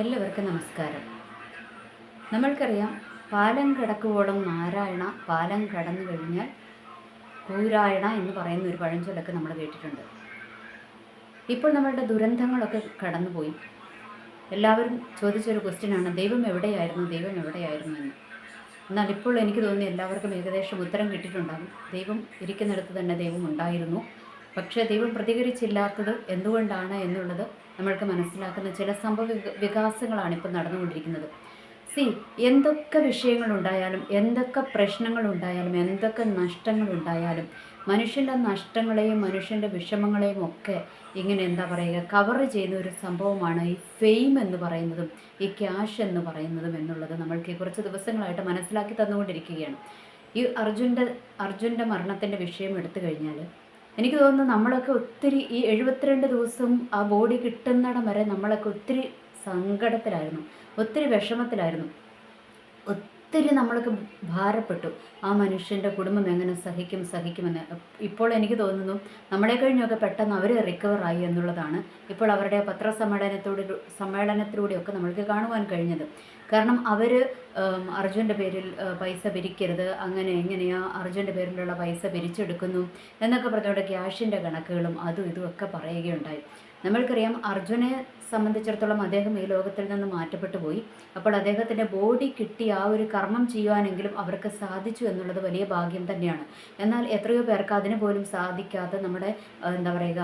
എല്ലാവർക്കും നമസ്കാരം. നമ്മൾക്കറിയാം പാലം കടക്കുവോളം നാരായണ പാലം കടന്നു കഴിഞ്ഞാൽ കൂരായണ എന്ന് പറയുന്ന ഒരു പഴഞ്ചൊല്ലൊക്കെ നമ്മൾ കേട്ടിട്ടുണ്ട്. ഇപ്പോൾ നമ്മളുടെ ദുരന്തങ്ങളൊക്കെ കടന്നുപോയി. എല്ലാവരും ചോദിച്ചൊരു ക്വസ്റ്റ്യനാണ് ദൈവം എവിടെയായിരുന്നു ദൈവം എവിടെയായിരുന്നു എന്ന്. എന്നാൽ ഇപ്പോൾ എനിക്ക് തോന്നി എല്ലാവർക്കും ഏകദേശം ഉത്തരം കിട്ടിയിട്ടുണ്ടാകും. ദൈവം ഇരിക്കുന്നിടത്ത് തന്നെ ദൈവം ഉണ്ടായിരുന്നു. പക്ഷേ ദൈവം പ്രതികരിച്ചില്ലാത്തത് എന്തുകൊണ്ടാണ് എന്നുള്ളത് നമ്മൾക്ക് മനസ്സിലാക്കുന്ന ചില സംഭവ വിക- വികാസങ്ങളാണ് ഇപ്പോൾ നടന്നുകൊണ്ടിരിക്കുന്നത്. സി എന്തൊക്കെ വിഷയങ്ങളുണ്ടായാലും എന്തൊക്കെ പ്രശ്നങ്ങളുണ്ടായാലും എന്തൊക്കെ നഷ്ടങ്ങളുണ്ടായാലും മനുഷ്യന്റെ നഷ്ടങ്ങളെയും മനുഷ്യന്റെ വിഷമങ്ങളെയും ഒക്കെ ഇങ്ങനെ എന്താ പറയുക കവർ ചെയ്യുന്ന ഒരു സംഭവമാണ് ഈ ഫെയിം എന്ന് പറയുന്നതും ഈ ക്യാഷ് എന്ന് പറയുന്നതും എന്നുള്ളത് നമ്മൾക്ക് കുറച്ച് ദിവസങ്ങളായിട്ട് മനസ്സിലാക്കി തന്നുകൊണ്ടിരിക്കുകയാണ്. ഈ അർജുന്റെ അർജുന്റെ മരണത്തിന്റെ വിഷയം എടുത്തു കഴിഞ്ഞാൽ എനിക്ക് തോന്നുന്നു നമ്മളൊക്കെ ഒത്തിരി ഈ എഴുപത്തിരണ്ട് ദിവസം ആ ബോഡി കിട്ടുന്നിടം വരെ നമ്മളൊക്കെ ഒത്തിരി സങ്കടത്തിലായിരുന്നു. ഒത്തിരി വിഷമത്തിലായിരുന്നു. ഒത്തിരി നമ്മളൊക്കെ ഭാരപ്പെട്ടു. ആ മനുഷ്യന്റെ കുടുംബം എങ്ങനെ സഹിക്കും സഹിക്കുമെന്ന്. ഇപ്പോൾ എനിക്ക് തോന്നുന്നു നമ്മളെ കഴിഞ്ഞൊക്കെ പെട്ടെന്ന് അവർ റിക്കവറായി എന്നുള്ളതാണ് ഇപ്പോൾ അവരുടെ പത്രസമ്മേളനത്തോട് സമ്മേളനത്തിലൂടെയൊക്കെ നമ്മൾക്ക് കാണുവാൻ കഴിഞ്ഞത്. കാരണം അവർ അർജുന്റെ പേരിൽ പൈസ പിരിക്കരുത് അങ്ങനെ എങ്ങനെയാ അർജുന്റെ പേരിലുള്ള പൈസ പിരിച്ചെടുക്കുന്നു എന്നൊക്കെ പറഞ്ഞുകൊണ്ട് ക്യാഷിന്റെ കണക്കുകളും അതും ഇതും ഒക്കെ പറയുകയുണ്ടായി. നമ്മൾക്കറിയാം അർജുനെ സംബന്ധിച്ചിടത്തോളം അദ്ദേഹം ഈ ലോകത്തിൽ നിന്ന് മാറ്റപ്പെട്ടു പോയി. അപ്പോൾ അദ്ദേഹത്തിന്റെ ബോഡി കിട്ടി ആ ഒരു കർമ്മം ചെയ്യുവാനെങ്കിലും അവർക്ക് സാധിച്ചു എന്നുള്ളത് വലിയ ഭാഗ്യം തന്നെയാണ്. എന്നാൽ എത്രയോ പേർക്ക് അതിന് പോലും സാധിക്കാതെ നമ്മുടെ എന്താ പറയുക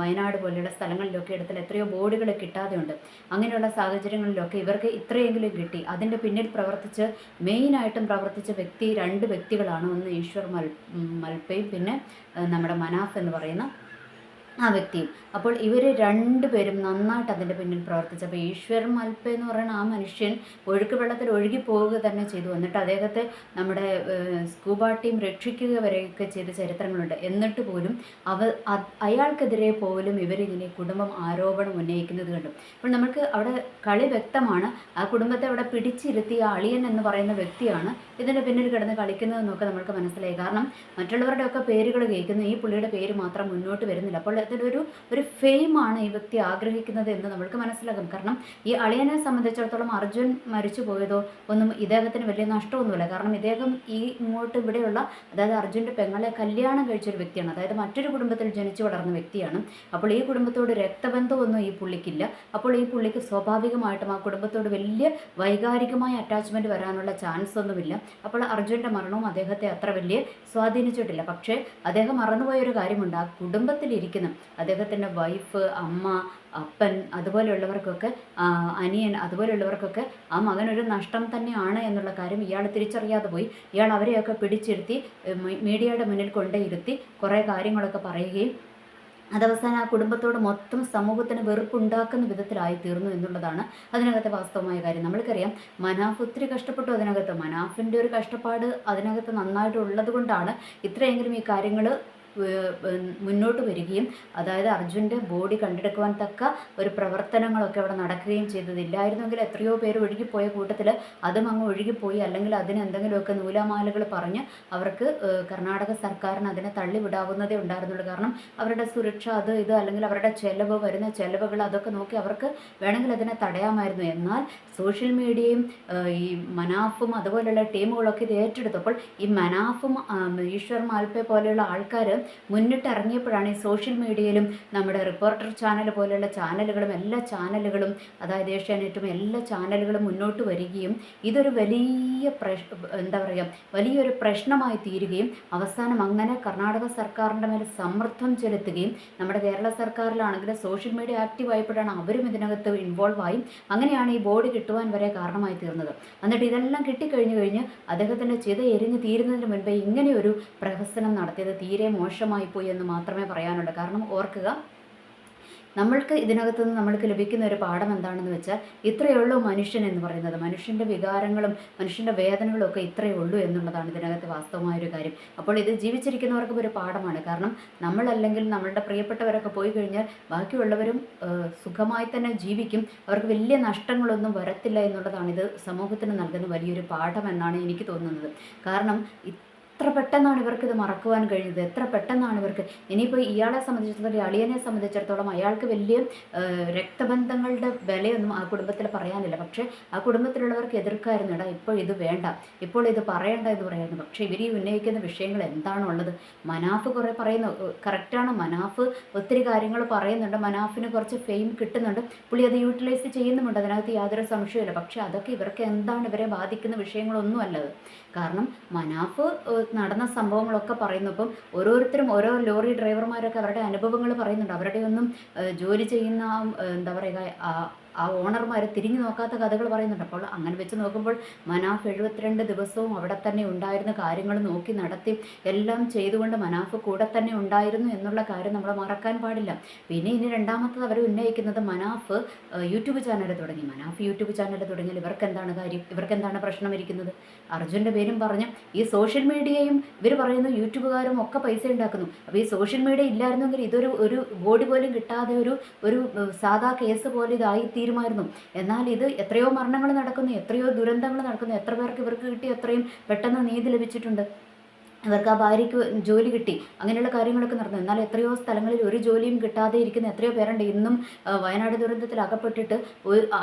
വയനാട് പോലെയുള്ള സ്ഥലങ്ങളിലൊക്കെ ഇടത്തിൽ എത്രയോ ബോഡികൾ കിട്ടാതെയുണ്ട്. അങ്ങനെയുള്ള സാഹചര്യങ്ങളിലൊക്കെ ഇവർക്ക് ഇത്രയെങ്കിലും കിട്ടി. അതിന്റെ പിന്നിൽ പ്രവർത്തിച്ച് മെയിനായിട്ടും പ്രവർത്തിച്ച വ്യക്തി രണ്ട് വ്യക്തികളാണ്. ഒന്ന് ഈശ്വർ മൽ മൽപ്പയും പിന്നെ നമ്മുടെ മനാഫ് എന്ന് പറയുന്ന ആ വ്യക്തിയും. അപ്പോൾ ഇവർ രണ്ടുപേരും നന്നായിട്ട് അതിന്റെ പിന്നിൽ പ്രവർത്തിച്ചു അപ്പോൾ ഈശ്വർ മൽപ്പ എന്ന് പറയുന്ന ആ മനുഷ്യൻ ഒഴുക്ക് വെള്ളത്തിൽ ഒഴുകി പോവുക തന്നെ ചെയ്തു. എന്നിട്ട് അദ്ദേഹത്തെ നമ്മുടെ സ്കൂബ ടീം രക്ഷിക്കുക വരെയൊക്കെ ചെയ്ത ചരിത്രങ്ങളുണ്ട്. എന്നിട്ട് പോലും അവ അയാൾക്കെതിരെ പോലും ഇവരിങ്ങനെ കുടുംബം ആരോപണം ഉന്നയിക്കുന്നത് കണ്ടു. അപ്പോൾ നമുക്ക് അവിടെ കളി വ്യക്തമാണ്. ആ കുടുംബത്തെ അവിടെ പിടിച്ചിരുത്തി ആ അളിയൻ എന്ന് പറയുന്ന വ്യക്തിയാണ് ഇതിന്റെ പിന്നിൽ കിടന്ന് കളിക്കുന്നതെന്നൊക്കെ നമുക്ക് മനസ്സിലായി. കാരണം മറ്റുള്ളവരുടെയൊക്കെ പേരുകൾ കേൾക്കുന്നു. ഈ പുള്ളിയുടെ പേര് മാത്രം മുന്നോട്ട് വരുന്നില്ല. അപ്പോൾ അതിലൊരു ഒരു ഫെയിമാണ് ഈ വ്യക്തി ആഗ്രഹിക്കുന്നത് എന്ന് നമ്മൾക്ക് മനസ്സിലാകും. കാരണം ഈ അളിയനെ സംബന്ധിച്ചിടത്തോളം അർജുൻ മരിച്ചു പോയതോ ഒന്നും ഇദ്ദേഹത്തിന് വലിയ നഷ്ടമൊന്നുമില്ല. കാരണം ഇദ്ദേഹം ഈ ഇങ്ങോട്ട് ഇവിടെയുള്ള അതായത് അർജുന്റെ പെങ്ങളെ കല്യാണം കഴിച്ചൊരു വ്യക്തിയാണ്. അതായത് മറ്റൊരു കുടുംബത്തിൽ ജനിച്ചു വളർന്ന വ്യക്തിയാണ്. അപ്പോൾ ഈ കുടുംബത്തോട് രക്തബന്ധമൊന്നും ഈ പുള്ളിക്കില്ല. അപ്പോൾ ഈ പുള്ളിക്ക് സ്വാഭാവികമായിട്ടും ആ കുടുംബത്തോട് വലിയ വൈകാരികമായ അറ്റാച്ച്മെന്റ് വരാനുള്ള ചാൻസ് ഒന്നുമില്ല. അപ്പോൾ അർജുന്റെ മരണവും അദ്ദേഹത്തെ അത്ര വലിയ സ്വാധീനിച്ചിട്ടില്ല. പക്ഷേ അദ്ദേഹം മറന്നുപോയ ഒരു കാര്യമുണ്ട്. ആ കുടുംബത്തിലിരിക്കുന്ന അദ്ദേഹത്തിന്റെ വൈഫ് അമ്മ അപ്പൻ അതുപോലെയുള്ളവർക്കൊക്കെ അനിയൻ അതുപോലെയുള്ളവർക്കൊക്കെ ആ മകനൊരു നഷ്ടം തന്നെയാണ് എന്നുള്ള കാര്യം ഇയാൾ തിരിച്ചറിയാതെ പോയി. ഇയാൾ അവരെയൊക്കെ പിടിച്ചിരുത്തി മീഡിയയുടെ മുന്നിൽ കൊണ്ടുയിരുത്തി കുറേ കാര്യങ്ങളൊക്കെ പറയുകയും അതവസാനം ആ കുടുംബത്തോട് മൊത്തം സമൂഹത്തിന് വെറുപ്പുണ്ടാക്കുന്ന വിധത്തിലായി തീർന്നു എന്നുള്ളതാണ് അതിനകത്തെ വാസ്തവമായ കാര്യം. നമ്മൾക്കറിയാം മനാഫ് ഒത്തിരി കഷ്ടപ്പെട്ടു അതിനകത്ത്. മനാഫിന്റെ ഒരു കഷ്ടപ്പാട് അതിനകത്ത് നന്നായിട്ടുള്ളത് കൊണ്ടാണ് ഇത്രയെങ്കിലും ഈ കാര്യങ്ങൾ മുന്നോട്ട് വരികയും അതായത് അർജുന്റെ ബോഡി കണ്ടെടുക്കുവാൻ തക്ക ഒരു പ്രവർത്തനങ്ങളൊക്കെ അവിടെ നടക്കുകയും ചെയ്തതില്ലായിരുന്നെങ്കിൽ എത്രയോ പേര് ഒഴുകിപ്പോയ കൂട്ടത്തിൽ അതും അങ്ങ് ഒഴുകിപ്പോയി അല്ലെങ്കിൽ അതിന് എന്തെങ്കിലുമൊക്കെ നൂലാമാലകൾ പറഞ്ഞ് അവർക്ക് കർണാടക സർക്കാരിന് അതിനെ തള്ളിവിടാവുന്നതേ ഉണ്ടായിരുന്നുള്ളൂ. കാരണം അവരുടെ സുരക്ഷ അത് ഇത് അല്ലെങ്കിൽ അവരുടെ ചെലവ് വരുന്ന ചെലവുകൾ അതൊക്കെ നോക്കി അവർക്ക് വേണമെങ്കിൽ അതിനെ തടയാമായിരുന്നു. എന്നാൽ സോഷ്യൽ മീഡിയയും ഈ മനാഫും അതുപോലെയുള്ള ടീമുകളൊക്കെ ഇത് ഏറ്റെടുത്തപ്പോൾ ഈ മനാഫും ഈശ്വർ മാൽപ്പെ പോലെയുള്ള ആൾക്കാർ മുന്നിട്ട് ഇറങ്ങിയപ്പോഴാണ് ഈ സോഷ്യൽ മീഡിയയിലും നമ്മുടെ റിപ്പോർട്ടർ ചാനൽ പോലെയുള്ള ചാനലുകളും എല്ലാ ചാനലുകളും അതായത് ഏഷ്യാനെറ്റും എല്ലാ ചാനലുകളും മുന്നോട്ട് വരികയും ഇതൊരു വലിയ പ്രശ് എന്താ പറയുക വലിയൊരു പ്രശ്നമായി തീരുകയും അവസാനം അങ്ങനെ കർണാടക സർക്കാരിന്റെ മേലെ സമ്മർദ്ദം ചെലുത്തുകയും നമ്മുടെ കേരള സർക്കാരിലാണെങ്കിൽ സോഷ്യൽ മീഡിയ ആക്റ്റീവ് ആയപ്പോഴാണ് അവരും ഇതിനകത്ത് ഇൻവോൾവ് ആയി അങ്ങനെയാണ് ഈ ബോർഡ് കിട്ടുവാൻ വരെ കാരണമായി തീർന്നത്. എന്നിട്ട് ഇതെല്ലാം കിട്ടിക്കഴിഞ്ഞു കഴിഞ്ഞ് അദ്ദേഹത്തിന്റെ ചിത എരിഞ്ഞ് തീരുന്നതിന് മുൻപേ ഇങ്ങനെയൊരു പ്രഹസനം നടത്തിയത് തീരെ മോശമായി പോയി എന്ന് മാത്രമേ പറയാനുള്ളൂ. കാരണം ഓർക്കുക നമ്മൾക്ക് ഇതിനകത്ത് നിന്ന് നമ്മൾക്ക് ലഭിക്കുന്ന ഒരു പാഠം എന്താണെന്ന് വെച്ചാൽ ഇത്രയേ ഉള്ളൂ മനുഷ്യൻ എന്ന് പറയുന്നത്. മനുഷ്യന്റെ വികാരങ്ങളും മനുഷ്യന്റെ വേദനകളും ഒക്കെ ഇത്രയേ ഉള്ളൂ എന്നുള്ളതാണ് ഇതിനകത്ത് വാസ്തവമായ ഒരു കാര്യം. അപ്പോൾ ഇത് ജീവിച്ചിരിക്കുന്നവർക്കും ഒരു പാഠമാണ്. കാരണം നമ്മളല്ലെങ്കിൽ നമ്മളുടെ പ്രിയപ്പെട്ടവരൊക്കെ പോയി കഴിഞ്ഞാൽ ബാക്കിയുള്ളവരും സുഖമായി തന്നെ ജീവിക്കും. അവർക്ക് വലിയ നഷ്ടങ്ങളൊന്നും വരത്തില്ല എന്നുള്ളതാണ് ഇത് സമൂഹത്തിന് നൽകുന്ന വലിയൊരു പാഠം എന്നാണ് എനിക്ക് തോന്നുന്നത്. കാരണം എത്ര പെട്ടെന്നാണ് ഇവർക്ക് ഇത് മറക്കുവാൻ കഴിയുന്നത് എത്ര പെട്ടെന്നാണ് ഇവർക്ക്? ഇനിയിപ്പോൾ ഇയാളെ സംബന്ധിച്ചിടത്തോളം അളിയനെ സംബന്ധിച്ചിടത്തോളം അയാൾക്ക് വലിയ രക്തബന്ധങ്ങളുടെ വിലയൊന്നും ആ കുടുംബത്തിൽ പറയാനില്ല. പക്ഷേ ആ കുടുംബത്തിലുള്ളവർക്ക് എതിർക്കായിരുന്നു. ഇടാ ഇപ്പോൾ ഇത് വേണ്ട. ഇപ്പോൾ ഇത് പറയണ്ട എന്ന് പറയുന്നു പക്ഷേ ഇവർ ഈ ഉന്നയിക്കുന്ന വിഷയങ്ങൾ എന്താണുള്ളത്? മനാഫ് കുറേ പറയുന്നു. കറക്റ്റാണ്. മനാഫ് ഒത്തിരി കാര്യങ്ങൾ പറയുന്നുണ്ട്. മനാഫിന് കുറച്ച് ഫെയിം കിട്ടുന്നുണ്ട്. പുള്ളി അത് യൂട്ടിലൈസ് ചെയ്യുന്നുമുണ്ട്. അതിനകത്ത് യാതൊരു സംശയമില്ല പക്ഷേ അതൊക്കെ ഇവർക്ക് എന്താണ് ഇവരെ ബാധിക്കുന്ന വിഷയങ്ങളൊന്നും അല്ലത് കാരണം മനാഫ് നടന്ന സംഭവങ്ങളൊക്കെ പറയുന്നു അപ്പം ഓരോരുത്തരും ഓരോ ലോറി ഡ്രൈവർമാരൊക്കെ അവരുടെ അനുഭവങ്ങൾ പറയുന്നുണ്ട്. അവരുടെ ഒന്നും ജോലി ചെയ്യുന്ന എന്താ പറയുക ആ ഓണർമാർ തിരിഞ്ഞു നോക്കാത്ത കഥകൾ പറയുന്നുണ്ട്. അപ്പോൾ അങ്ങനെ വെച്ച് നോക്കുമ്പോൾ മനാഫ് എഴുപത്തിരണ്ട് ദിവസവും അവിടെ തന്നെ ഉണ്ടായിരുന്ന കാര്യങ്ങൾ നോക്കി നടത്തി എല്ലാം ചെയ്തുകൊണ്ട് മനാഫ് കൂടെ തന്നെ ഉണ്ടായിരുന്നു എന്നുള്ള കാര്യം നമ്മൾ മറക്കാൻ പാടില്ല. പിന്നെ ഇനി രണ്ടാമത്തത് അവർ ഉന്നയിക്കുന്നത് മനാഫ് യൂട്യൂബ് ചാനൽ തുടങ്ങി. മനാഫ് യൂട്യൂബ് ചാനൽ തുടങ്ങിയാൽ ഇവർക്ക് എന്താണ് കാര്യം? ഇവർക്ക് എന്താണ് പ്രശ്നം ഇരിക്കുന്നത് അർജുന്റെ പേരും പറഞ്ഞു ഈ സോഷ്യൽ മീഡിയയും ഇവർ പറയുന്നു യൂട്യൂബുകാരും ഒക്കെ പൈസ ഉണ്ടാക്കുന്നു. അപ്പോൾ ഈ സോഷ്യൽ മീഡിയ ഇല്ലായിരുന്നെങ്കിൽ ഇതൊരു ഒരു ബോഡി പോലും കിട്ടാതെ ഒരു ഒരു സാധാ കേസ് പോലെ ഇതായി തീരുമായിരുന്നു എന്നാൽ ഇത് എത്രയോ മരണങ്ങൾ നടക്കുന്നു എത്രയോ ദുരന്തങ്ങൾ നടക്കുന്നു എത്ര പേർക്ക് ഇവർക്ക് കിട്ടി എത്രയും പെട്ടെന്ന് നീതി ലഭിച്ചിട്ടുണ്ട്. അവർക്ക് ആ ഭാര്യയ്ക്ക് ജോലി കിട്ടി. അങ്ങനെയുള്ള കാര്യങ്ങളൊക്കെ നടന്നു. എന്നാൽ എത്രയോ സ്ഥലങ്ങളിൽ ഒരു ജോലിയും കിട്ടാതെ ഇരിക്കുന്ന എത്രയോ പേരുണ്ട്. ഇന്നും വയനാട് ദുരന്തത്തിൽ അകപ്പെട്ടിട്ട്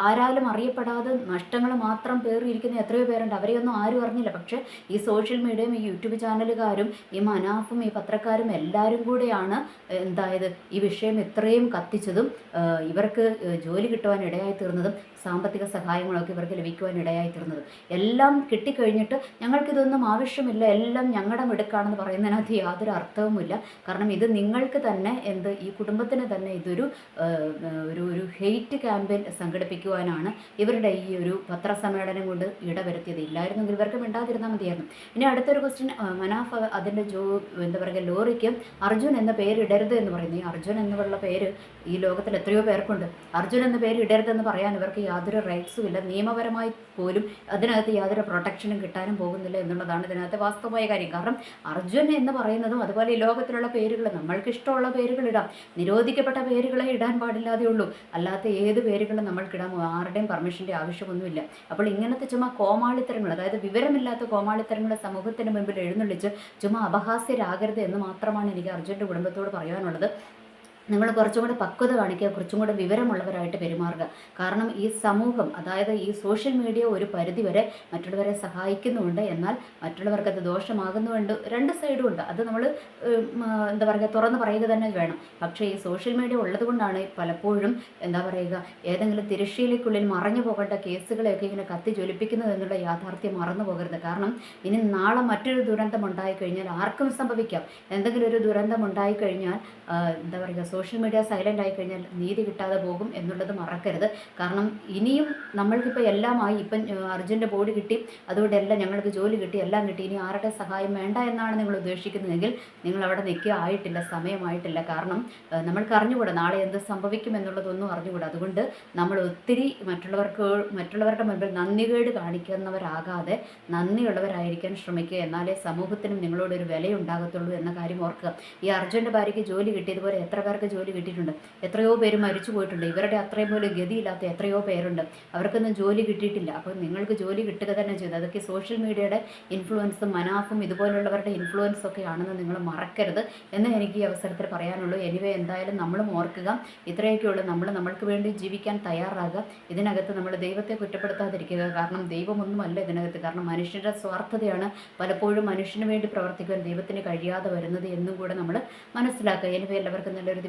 ആരാലും അറിയപ്പെടാതെ നഷ്ടങ്ങൾ മാത്രം പേറിയിരിക്കുന്ന എത്രയോ പേരുണ്ട്. അവരെയൊന്നും ആരും അറിഞ്ഞില്ല. പക്ഷേ ഈ സോഷ്യൽ മീഡിയയും ഈ യൂട്യൂബ് ചാനലുകാരും ഈ മനാഫും ഈ പത്രക്കാരും എല്ലാവരും കൂടെയാണ് എന്തായത് ഈ വിഷയം ഇത്രയും കത്തിച്ചതും ഇവർക്ക് ജോലി കിട്ടുവാൻ ഇടയായി തീർന്നതും സാമ്പത്തിക സഹായങ്ങളൊക്കെ ഇവർക്ക് ലഭിക്കുവാൻ ഇടയായി തീർന്നതും. എല്ലാം കിട്ടിക്കഴിഞ്ഞിട്ട് ഞങ്ങൾക്കിതൊന്നും ആവശ്യമില്ല. എല്ലാം ഞങ്ങളുടെ മിടുക്കാണെന്ന് പറയുന്നതിനകത്ത് യാതൊരു അർത്ഥവുമില്ല. കാരണം ഇത് നിങ്ങൾക്ക് തന്നെ എന്ത് ഈ കുടുംബത്തിന് തന്നെ ഇതൊരു ഒരു ഒരു ഹെയ്റ്റ് ക്യാമ്പയിൻ സംഘടിപ്പിക്കുവാനാണ് ഇവരുടെ ഈ ഒരു പത്രസമ്മേളനം കൊണ്ട് ഇടവരുത്തിയത്. ഇല്ലായിരുന്നെങ്കിൽ ഇവർക്ക് മിണ്ടാതിരുന്നാൽ മതിയായിരുന്നു. ഇനി അടുത്തൊരു ക്വസ്റ്റ്യൻ മനാഫ് അതിന്റെ ജോ എന്താ പറയുക ലോറിക്ക് അർജുൻ എന്ന പേര് ഇടരുത് എന്ന് പറയുന്നു. ഈ അർജുൻ എന്നുള്ള പേര് ഈ ലോകത്തിൽ എത്രയോ പേർക്കുണ്ട്. അർജുൻ എന്ന പേര് ഇടരുതെന്ന് പറയാൻ ഇവർക്ക് യാതൊരു റൈറ്റ്സും ഇല്ല. നിയമപരമായി പോലും അതിനകത്ത് യാതൊരു പ്രൊട്ടക്ഷനും കിട്ടാനും പോകുന്നില്ല എന്നുള്ളതാണ് ഇതിനകത്ത് വാസ്തവമായ കാര്യം. കാരണം അർജുൻ എന്ന് പറയുന്നതും അതുപോലെ ലോകത്തിലുള്ള പേരുകൾ നമ്മൾക്ക് ഇഷ്ടമുള്ള പേരുകൾ ഇടാം. നിരോധിക്കപ്പെട്ട പേരുകളെ ഇടാൻ പാടില്ലാതെ ഉള്ളൂ. അല്ലാത്ത ഏത് പേരുകളും നമ്മൾക്കിടാം ആരുടെയും പെർമിഷന്റെ ആവശ്യമൊന്നുമില്ല. അപ്പോൾ ഇങ്ങനത്തെ ചുമ്മാ കോമാളിത്തരങ്ങൾ അതായത് വിവരമില്ലാത്ത കോമാളിത്തരങ്ങൾ സമൂഹത്തിന് മുമ്പിൽ എഴുന്നള്ളിച്ച് ചുമ്മാ അപഹാസ്യരാകരുത് എന്ന് മാത്രമാണ് എനിക്ക് അർജുന്റെ കുടുംബത്തോട് പറയാനുള്ളത്. നിങ്ങൾ കുറച്ചും കൂടെ പക്വത കാണിക്കുക കുറച്ചും കൂടെ വിവരമുള്ളവരായിട്ട് പെരുമാറുക. കാരണം ഈ സമൂഹം അതായത് ഈ സോഷ്യൽ മീഡിയ ഒരു പരിധിവരെ മറ്റുള്ളവരെ സഹായിക്കുന്നുണ്ട്. എന്നാൽ മറ്റുള്ളവർക്ക് അത് ദോഷമാകുന്നുണ്ട്. രണ്ട് സൈഡും ഉണ്ട്. അത് നമ്മൾ എന്താ പറയുക തുറന്ന് പറയുക തന്നെ വേണം. പക്ഷേ ഈ സോഷ്യൽ മീഡിയ ഉള്ളതുകൊണ്ടാണ് പലപ്പോഴും എന്താ പറയുക ഏതെങ്കിലും തിരശ്ശീലയ്ക്കുള്ളിൽ മറഞ്ഞു പോകേണ്ട കേസുകളെയൊക്കെ ഇങ്ങനെ കത്തി ജ്വലിപ്പിക്കുന്നത് എന്നുള്ള യാഥാർത്ഥ്യം മറന്നു പോകരുത്. കാരണം ഇനി നാളെ മറ്റൊരു ദുരന്തം ഉണ്ടായിക്കഴിഞ്ഞാൽ ആർക്കും സംഭവിക്കാം. എന്തെങ്കിലും ഒരു ദുരന്തം ഉണ്ടായിക്കഴിഞ്ഞാൽ എന്താ പറയുക സോഷ്യൽ മീഡിയ സൈലന്റ് ആയി കഴിഞ്ഞാൽ നീതി കിട്ടാതെ പോകും എന്നുള്ളത് മറക്കരുത്. കാരണം ഇനിയും നമ്മൾക്കിപ്പോൾ എല്ലാമായി ഇപ്പം അർജുന്റെ ബോഡി കിട്ടി അതുകൊണ്ട് എല്ലാം ഞങ്ങൾക്ക് ജോലി കിട്ടി എല്ലാം കിട്ടി. ഇനി ആരുടെ സഹായം വേണ്ട എന്നാണ് നിങ്ങൾ ഉദ്ദേശിക്കുന്നതെങ്കിൽ നിങ്ങൾ അവിടെ നിൽക്കുക. ആയിട്ടില്ല സമയമായിട്ടില്ല. കാരണം നമ്മൾക്ക് അറിഞ്ഞുകൂടാ നാളെ എന്ത് സംഭവിക്കും എന്നുള്ളതൊന്നും അറിഞ്ഞുകൂടാ. അതുകൊണ്ട് നമ്മൾ ഒത്തിരി മറ്റുള്ളവർക്ക് മറ്റുള്ളവരുടെ മുൻപിൽ നന്ദികേട് കാണിക്കുന്നവരാകാതെ നന്ദിയുള്ളവരായിരിക്കാൻ ശ്രമിക്കുക. എന്നാലേ സമൂഹത്തിനും നിങ്ങളോടൊരു വിലയുണ്ടാകത്തുള്ളൂ എന്ന കാര്യം ഓർക്കുക. ഈ അർജുന്റെ ഭാര്യയ്ക്ക് ജോലി കിട്ടിയതുപോലെ എത്ര പേർക്ക് ആൾക്കാർക്ക് ജോലി കിട്ടിയിട്ടുണ്ട്. എത്രയോ പേര് മരിച്ചു പോയിട്ടുണ്ട്. ഇവരുടെ അത്രയും പോലും ഗതിയില്ലാത്ത എത്രയോ പേരുണ്ട്. അവർക്കൊന്നും ജോലി കിട്ടിയിട്ടില്ല. അപ്പോൾ നിങ്ങൾക്ക് ജോലി കിട്ടുക തന്നെ ചെയ്തു. അതൊക്കെ സോഷ്യൽ മീഡിയയുടെ ഇൻഫ്ലുവൻസും മനാഫും ഇതുപോലുള്ളവരുടെ ഇൻഫ്ലുവൻസ് ഒക്കെ ആണെന്ന് നിങ്ങൾ മറക്കരുത് എന്ന് എനിക്ക് ഈ അവസരത്തിൽ പറയാനുള്ളൂ. എനിവേ എന്തായാലും നമ്മളും ഓർക്കുക. ഇത്രയൊക്കെയുള്ളൂ നമ്മൾ നമ്മൾക്ക് വേണ്ടി ജീവിക്കാൻ തയ്യാറാകുക. ഇതിനകത്ത് നമ്മൾ ദൈവത്തെ കുറ്റപ്പെടുത്താതിരിക്കുക. കാരണം ദൈവമൊന്നുമല്ല ഇതിനകത്ത്. കാരണം മനുഷ്യരുടെ സ്വാർത്ഥതയാണ് പലപ്പോഴും മനുഷ്യന് വേണ്ടി പ്രവർത്തിക്കാൻ ദൈവത്തിന് കഴിയാതെ വരുന്നത് എന്നും കൂടെ നമ്മൾ മനസ്സിലാക്കുക. എനിവേ എല്ലാവർക്കും നല്ലൊരു